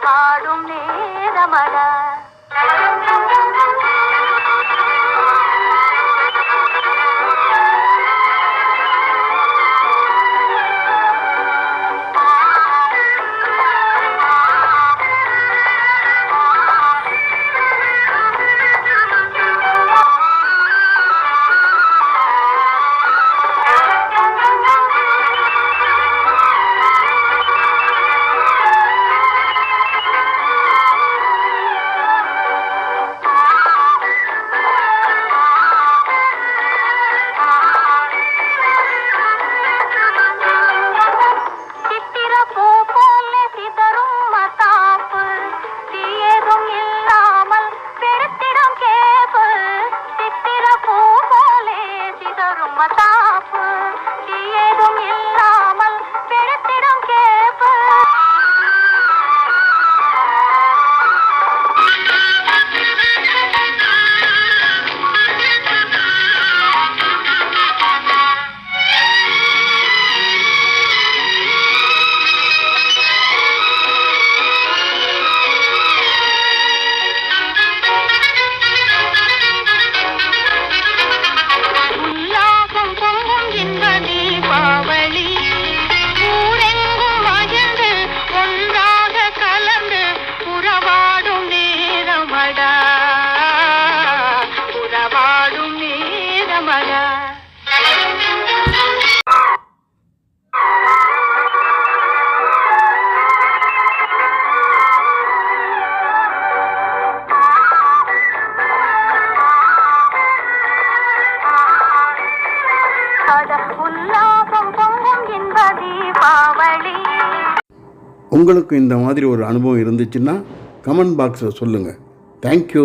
பாடும் நேரமடா. உங்களுக்கு இந்த மாதிரி ஒரு அனுபவம் இருந்துச்சுன்னா கமெண்ட் பாக்ஸில் சொல்லுங்கள் தேங்க்யூ